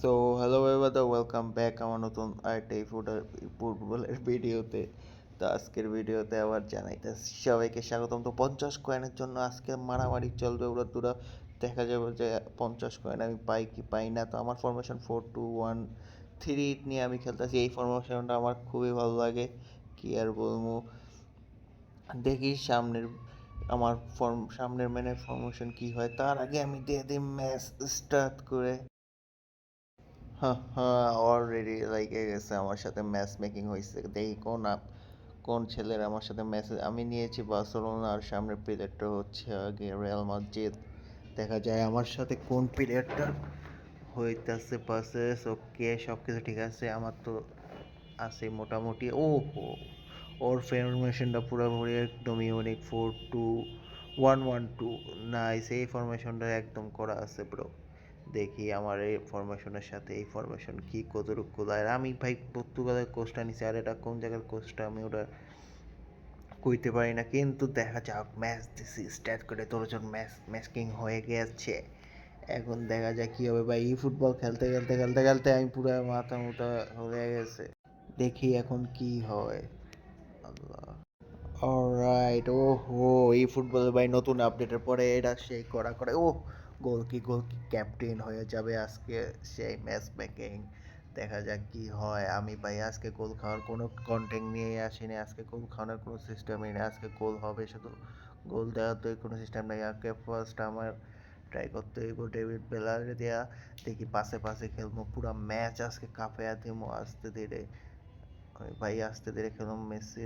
So hello ever welcome back আমার নতুন আরেকটা এই ফুটার ফুটবলের ভিডিওতে তো আজকের ভিডিওতে আবার জানাইতেছি সবাইকে স্বাগতম। তো পঞ্চাশ কয়েনের জন্য আজকে মারামারি চলবে, ওরা দুরা দেখা যাবে যে পঞ্চাশ কয়েন আমি পাই কি পাই না। তো আমার formation four two one three নিয়ে আমি খেলতেছি। এই ফরমেশনটা আমার খুবই ভালো লাগে, কি আর বলব। দেখি সামনের, আমার ফর্ম সামনের ম্যানের ফরমেশন কি হয়। তার আগে আমি দিয়ে দিই ম্যাচ স্টার্ট করে। অলরেডি লাইকে গেছে আমার সাথে ম্যাচ মেকিং হয়েছে। দেখি কোন কোন ছেলের আমার সাথে ম্যাচে আমি নিয়েছি বার্সেলোনা আর সামনের প্লেয়ারটা হচ্ছে আগে রিয়াল মাদ্রিদ দেখা যায় আমার সাথে কোন প্লেয়ারটা হইতাছে পাশে ওকে সব কিছু ঠিক আছে, আমার তো আছে মোটামুটি। ও ওর ফরমেশনটা পুরোপুরি একদম unique four two one one two nice এই ফরমেশনটা একদম করা আছে ব্রো দেখি আমার এই ফরমেশনের সাথে এই ফরমেশন কি কতটুকু কোথায় আমি ভাই পর্তুগালের কোচটা নিছি, আর এটা কোন জায়গার কোচটা আমি ওটা কইতে পারি না। কিন্তু দেখা যাক ম্যাচ দিছি স্টার্ট করে তোরজন ম্যাচ ম্যাচকিং হয়ে গেছে। এখন দেখা যাক কি হবে ভাই। ই ফুটবল খেলতে খেলতে খেলতে খেলতে আমি পুরো মাথা মুথা হয়ে গেছে। দেখি এখন কি হয়। আল্লাহ। অলরাইট ও হো এই ফুটবল ভাই নতুন আপডেটের পরে এটা সেই করা করে ও গোল কি গোল কি ক্যাপ্টেন হয়ে যাবে আজকে সেই ম্যাচ মেকিং দেখা যাক কি হয়। আমি ভাই, আজকে গোল খাওয়ার কোনো কন্টেন্ট নিয়ে আসিনি। আজকে গোল খাওয়ানোর কোনো সিস্টেমই নেই। আজকে গোল হবে শুধু গোল দেওয়ার তো কোনো সিস্টেম নেই। আজকে ফার্স্ট আমার ট্রাই করতে হইব ডেভিড বেলারে দেয়া। দেখি পাশে পাশে খেলব। পুরো ম্যাচ আজকে কাঁপে দিমো। আস্তে ধীরে। আমি ভাই, আস্তে ধীরে খেলব। মেসি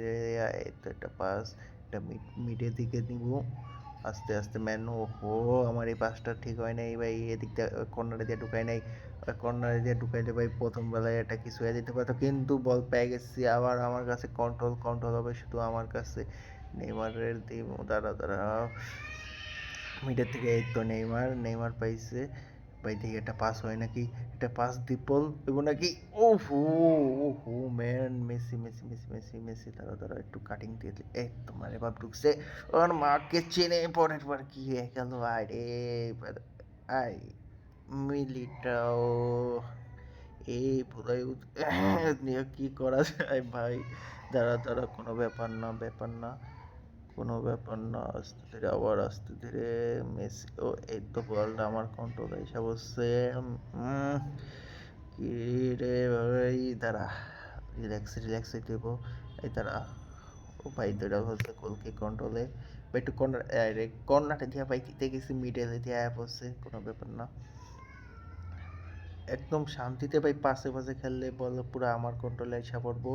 এই তো একটা পাস এটা মিডের দিকে নিব আস্তে আস্তে ম্যান ও হো, আমার এই পাসটা ঠিক হয় নাই, ভাই এদিক দিয়ে কর্নারে দিয়ে ঢুকাই নাই কর্নারে দিয়ে ঢুকাইলে ভাই, প্রথম বেলায় এটা কিছু হয়ে যেতে পারতো, কিন্তু বল পেয়ে গেছি, আবার আমার কাছে কন্ট্রোল কন্ট্রোল হবে শুধু আমার কাছে, নেইমারের দিব দাঁড়া দাঁড়া মিডের থেকে এই তো নেইমার নেইমার পাইছে ভাই, দেখি একটা পাস হয় নাকি? একটা পাস দিপল এবং নাকি? ও হো ও হো man Messi Messi Messi Messi Messi তারা তারা একটু কাটিং দিয়ে দিল এই, তোমার এবার ঢুকছে। ওর মাকে চেনে, পরের বার কি হয়ে গেল? আরে আই, মিলিটাও। এই বোধহয় নিয়ে কি করা যায় ভাই? দাঁড়া দাঁড়া কোনো ব্যাপার না ব্যাপার না। কোনো ব্যাপার না, আস্তে ধীরে আবার আস্তে ধীরে মেসি, ও এই তো বলটা আমার কন্ট্রোলে এসে বসছে কি রে ভাই দাঁড়া রিল্যাক্স রিল্যাক্স দেব এই দাঁড়া, ও ভাই দুটা হচ্ছে গোলকে কন্ট্রোলে একটু কর্নার কর্নারটা দিয়া ভাই দিতে গেছি মিডলে দিয়ে আয়া পড়ছে কোনো ব্যাপার না। একদম শান্তিতে ভাই পাশে পাশে খেললে বল, পুরো আমার কন্ট্রোলে এসে পড়ব,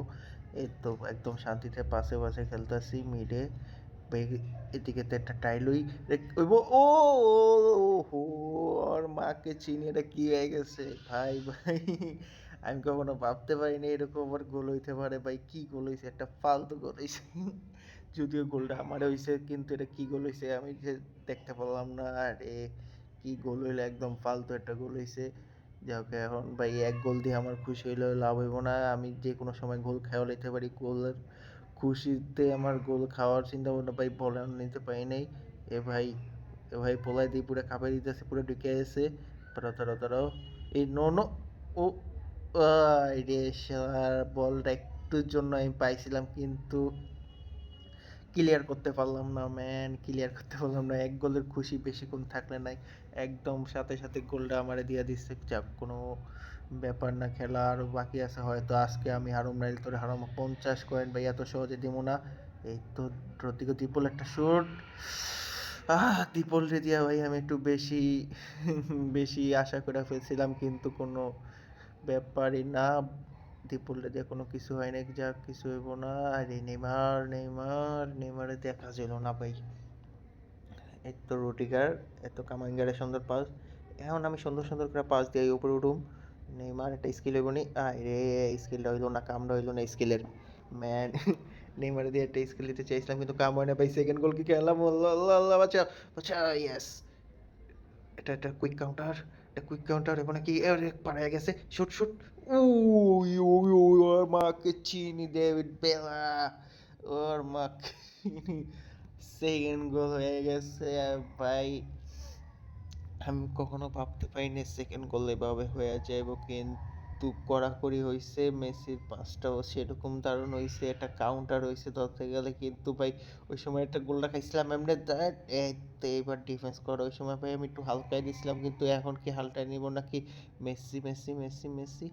এই তো একদম শান্তিতে পাশে পাশে খেলতেছি মিডে এদিকে একটা টাইলই ওইব, ও হো আর মাকে চিনি, এটা কি হয়ে গেছে? ভাই ভাই, আমি কখনো ভাবতে পারিনি এরকম আবার গোল হইতে পারে, ভাই, কি গোল হয়েছে একটা ফালতু গোল হয়েছে যদিও গোলটা আমার হয়েছে কিন্তু এটা কি গোল হয়েছে আমি যে দেখতে পারলাম না। আরে, কি গোল হইল, একদম ফালতু একটা গোল হয়েছে যাক এখন ভাই, এক গোল দিয়ে আমার খুশি হইলে লাভ হইব না। আমি যে কোনো সময় গোল খেয়াল লইতে পারি গোলের। খুশিতে আমার গোল খাওয়ার চিন্তা ভাবনা ভাই বলে নিতে পারি নাই। এ ভাই এ ভাই পোলাই দিয়ে পুরো কাপে দিতেছে, পুরো ঢুকে এসে তারা তারা এই নো নো, ও রে বলটা একটুর জন্য আমি পাইছিলাম, কিন্তু ক্লিয়ার করতে পারলাম না ম্যান ক্লিয়ার করতে পারলাম না। এক গোলের খুশি বেশিক্ষণ থাকলে নাই। একদম সাথে সাথে গোলটা আমারে দিয়ে দিচ্ছে যাক, কোনো ব্যাপার না, খেলা আরও বাকি আছে। হয়তো আজকে আমি হারুম নাইল তোরে হারাম। পঞ্চাশ কয়েন ভাই, এত সহজে দিব না। এই তো প্রতিকে দীপল একটা শুট আহ, দীপল রে দিয়া ভাই, আমি একটু বেশি বেশি আশা করে ফেলছিলাম, কিন্তু কোনো ব্যাপারই না। দীপলে দিয়ে কোনো কিছু হয় না যা কিছু হইব না। আরে নেইমার নেইমার, নেইমারে দেখা ছিল না ভাই। এই তো রুটিগার, এত কামাঙ্গারে সুন্দর পাস এখন আমি সুন্দর সুন্দর করে পাস দিয়ে উপরে উঠুম। নেইমার একটা স্কিল হইব নি? আরে স্কিলটা হইল না কামটা হইল না স্কিলের ম্যান নেইমার দিয়ে একটা স্কিল দিতে চাইছিলাম, কিন্তু কাম হয় না। ভাই সেকেন্ড গোল কি খেলাম? আল্লাহ বাচ্চা বাচ্চা ইয়েস এটা একটা কুইক কাউন্টার একটা কুইক কাউন্টার এবং কি পাড়ায় গেছে। শুট শুট উই উই উই, ওর মাকে চিনি ডেভিড বেলা। ওর মাকে সেকেন্ড গোল হয়ে গেছে, ভাই। আমি কখনো ভাবতে পারিনি সেকেন্ড গোল এভাবে হয়ে যাইব, কিন্তু কড়াকড়ি হয়েছে মেসির পাসটাও সেরকম দারুণ হয়েছে একটা কাউন্টার হয়েছে ধরতে গেলে, কিন্তু ভাই ওই সময় একটা গোলটা খাইছিলাম এমনি দ্যাট এবার ডিফেন্স করা, ওই সময় ভাই আমি একটু হালকায় দিছিলাম, কিন্তু এখন কি হালকায় নিব নাকি? Messi Messi Messi Messi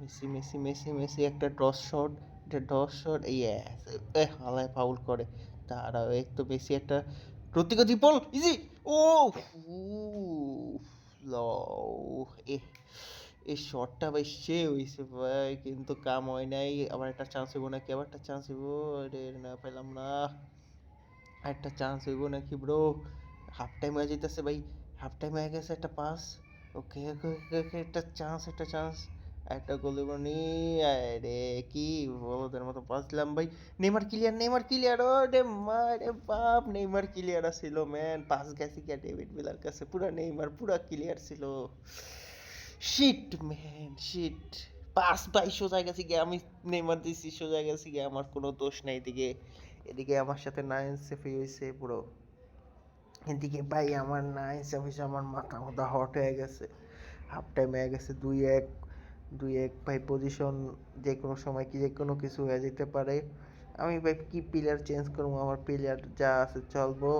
Messi Messi Messi Messi, একটা ডস শট একটা ডস শট ইয়েস হালায় ফাউল করে। তারা এক তো বেশি একটা প্রতিকা দীপল ইজি ও এ এই শটটা ভাই সে হয়েছে ভাই, কিন্তু কাম হয় নাই। আবার একটা চান্স হইব নাকি? আবার একটা চান্স হইব? রে না পেলাম না। একটা চান্স হইব নাকি ব্রো হাফ টাইম হয়ে যেতেছে ভাই। হাফ টাইম হয়ে গেছে একটা পাস ওকে ওকে ওকে একটা চান্স একটা চান্স একটা গোল আরে কি বলদের মতো বাঁচলাম ভাই। নেইমার ক্লিয়ার নেইমার ক্লিয়ার ও রে মা, রে বাপ, নেইমার ক্লিয়ার ছিল ম্যান পাস গেছে কি ডেভিড মিলার কাছে, পুরা নেইমার, পুরা ক্লিয়ার ছিল। শিট ম্যান শিট পাস ভাই সোজা গেছে গিয়ে, আমি নেইমার দিছি, সোজা গেছে গিয়ে, আমার কোনো দোষ নাই এদিকে। এদিকে আমার সাথে নাইন সেফি হয়েছে পুরো। এদিকে ভাই, আমার নাইন সেফ আমার মাথা মাথা হট হয়ে গেছে। হাফ টাইম হয়ে গেছে, দুই এক। দুই এক ভাই পজিশন যে কোনো সময় কি যে কোনো কিছু হয়ে যেতে পারে। আমি ভাই কি প্লেয়ার চেঞ্জ করব? আমার প্লেয়ার যা আছে চলবো।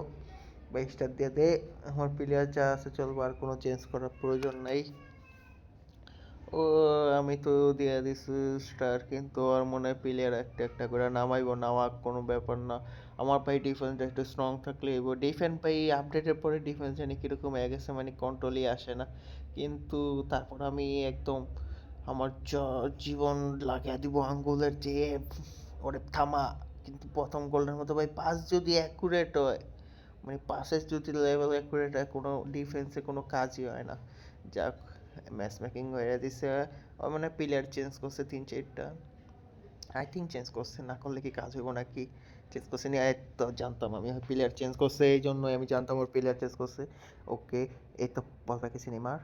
বাইশটা দিয়ে দে। আমার প্লেয়ার যা আছে চলবো, আর কোনো চেঞ্জ করার প্রয়োজন নাই। ও, আমি তো দিয়ে দিছি স্টার কিন্তু আর মনে হয় প্লেয়ার একটা একটা করে নামাইব। নামা কোনো ব্যাপার না। আমার ভাই ডিফেন্স একটু স্ট্রং থাকলে এবার ডিফেন্স ভাই আপডেটের পরে ডিফেন্স জানি কীরকম হয়ে গেছে মানে কন্ট্রোলই আসে না। কিন্তু তারপর আমি একদম আমার জীবন লাগিয়ে দিব আঙ্গুলের যে ওরে থামা, কিন্তু প্রথম গোলটার মতো ভাই পাস যদি অ্যাকুরেট হয় মানে পাসের যদি লেভেল অ্যাকুরেট হয়, কোনো ডিফেন্সে কোনো কাজই হয় না। যাক ম্যাচ মেকিং হয়ে দিছে মানে প্লেয়ার চেঞ্জ করছে তিন চারটা। আই থিঙ্ক চেঞ্জ করছে, না করলে কি কাজ হইব নাকি? চেঞ্জ করছে নি তো জানতাম আমি প্লেয়ার চেঞ্জ করছে, এই জন্যই আমি জানতাম ওর প্লেয়ার চেঞ্জ করছে। ওকে এই তো বল পাইছি নেমার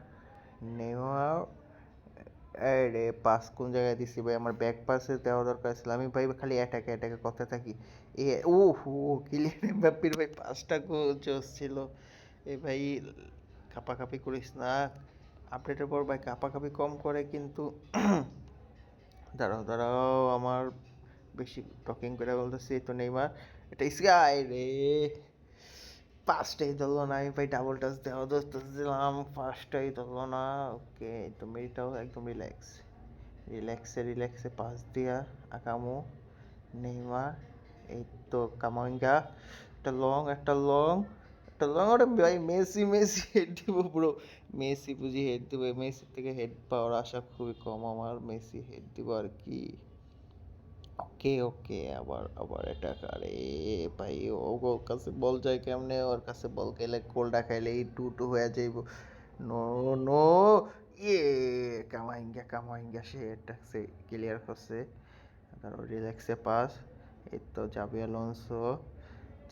নেমার এই রে পাস কোন জায়গায় দিছি ভাই? আমার ব্যাক পাসে দেওয়া দরকার ছিল। আমি ভাই খালি অ্যাটাকে অ্যাটাকে করতে থাকি। এ ও হো কিলিয়ান এমবাপ্পির ভাই পাসটা জোস ছিল। এ ভাই, কাপাকাপি করিস না। আপডেটের পর ভাই কাপাকাপি কম করে কিন্তু দাঁড়াও দাঁড়াও, আমার বেশি টকিং করে বলতেছি। তো নেইমার। এটা স্কাই রে। পাঁচটাই ধরলো না, আমি ভাই ডাবল টাচ দেওয়া দিলাম ফার্স্টটাই ধরলো না ওকে তো মেরিটাও একদম রিল্যাক্স রিল্যাক্সে রিল্যাক্সে পাস দিয়া, আকামো, নেইমার, এই তো কামাঙ্গা একটা লং একটা লং একটা লং ওটা ভাই মেসি মেসি হেড দিব ব্রো মেসি বুঝি হেড দিব, মেসির থেকে হেড পাওয়ার আশা খুবই কম আমার, মেসি হেড দিব আর কি। ওকে ওকে, আবার আবার এটা আরে ভাই ওর কাছে বল যায় কেমনে? ওর কাছে বল গেলে গোলটা খাইলে এই টু টু হয়ে যাইব। নো নো ইয়ে কামাইঙ্গা কামাইঙ্গা, সে এটা সে ক্লিয়ার করছে। তারপর রিল্যাক্সে পাস। এই তো যাবে অ্যালোনসো।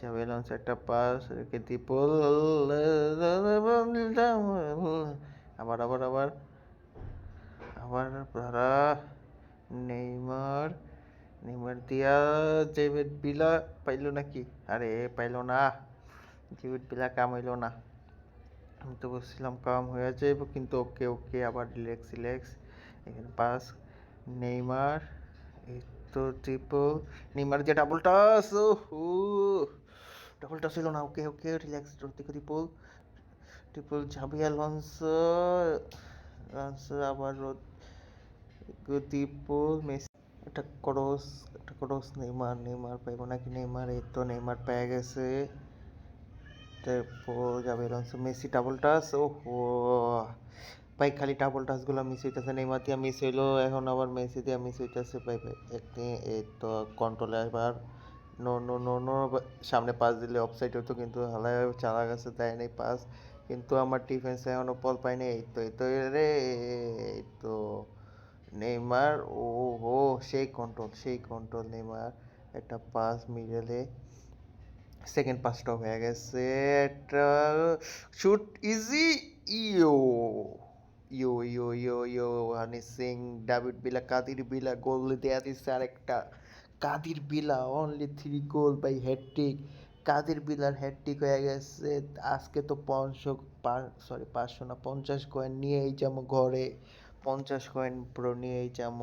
যাবে একটা পাস। রেখে দীপল। আবার আবার আবার। আবার তারা নেইমার। নেইমার দিয়া ডেভিড বিলা পাইলো নাকি আরে পাইলো না ডেভিড বিলা কাম হইল না আমি তো বলছিলাম কাম হয়ে যাইব কিন্তু ওকে ওকে আবার রিল্যাক্স রিল্যাক্স এখানে পাস নেইমার এই তো ট্রিপল নেইমার যে ডাবল টাস ও হো ডাবল টাস হইল না okay okay relax triple triple triple Xabi Alonso Alonso আবার ট্রিপল মেসি একটা ক্রস একটা ক্রস নেইমার নেইমার পাইব নাকি নেইমার? এই তো নেইমার পেয়ে গেছে। তারপর যাবে অ্যালonso মেসি ডাবল টাচ ও ভাই খালি ডাবল টাচগুলো মিস হইতেছে। নেইমার দিয়া মিস হইল, এখন আবার মেসি দিয়া মিস হইতেছে। ভাই ভাই এই তো কন্ট্রোলে এবার নো নো নো নো, সামনে পাস দিলে অফসাইড হতো কিন্তু হালায় চালা গেছে, দেয় নাই পাস কিন্তু আমার ডিফেন্সে এখনও বল পাইনি এই তো এই তো, রে, এই তো, নেইমার, ও হো সেই কন্ট্রোল সেই কন্ট্রোল নেইমার একটা পাস মিডলে সেকেন্ড পাসটা হয়ে গেছে। একটা shoot easy yo yo yo yo yo, Honey Singh David Villa Kadir Villa goal দেয়া দিচ্ছে আরেকটা। Kadir Bila only three goal by hat trick Kader বিলার hat trick হয়ে গেছে। আজকে তো পাঁচশো সরি পাঁচশো না, পঞ্চাশ কয়েন নিয়েই যাব ঘরে। পঞ্চাশ কয়েন পুরো নিয়েই যাব।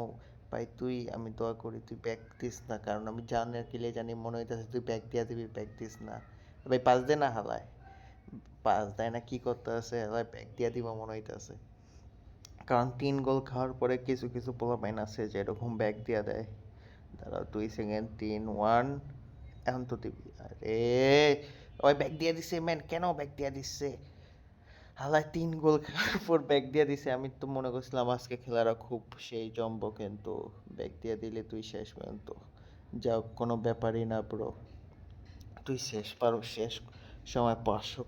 ভাই, তুই, আমি দোয়া করি, তুই ব্যাগ দিস না। কারণ আমি জানি কিলে জানি মনে হইতেছে তুই ব্যাগ দিয়া দিবি ব্যাগ দিস না। ভাই, পাঁচ দে না হালায়। পাঁচ দেয় না, কি করতে আছে হালায় ব্যাগ দিয়া দিব মনে হইতেছে। কারণ তিন গোল খাওয়ার পরে কিছু কিছু পোলাপাইন আছে যে এরকম ব্যাগ দিয়া দেয়। দাঁড়া দুই সেকেন্ড তিন ওয়ান এখন তো দিবি। আরে, ওই ব্যাগ দিয়ে দিছে ম্যান কেন ব্যাগ দিয়ে দিচ্ছে হালায় তিন গোল খাওয়ার পর ব্যাগ দিয়ে দিছে। আমি তো মনে করছিলাম আজকে খেলাটা খুব সেই জমবো কিন্তু ব্যাগ দিয়ে দিলে তুই শেষ পর্যন্ত। যাও কোনো ব্যাপারই না ব্রো তুই শেষ পারো, শেষ সময় পাঁচশো,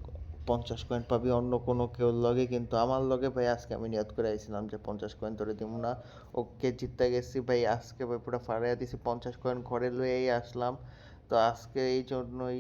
পঞ্চাশ কয়েন পাবি অন্য কোনো কেউ লগে। কিন্তু আমার লগে ভাই আজকে আমি নিয়ত করে আইছিলাম যে পঞ্চাশ কয়েন ধরে দিব না। ওকে জিততে গেছি ভাই, আজকে ভাই পুরো ফারাইয়া দিছি। পঞ্চাশ কয়েন ঘরে লয়েই আসলাম। তো আজকে এই জন্যই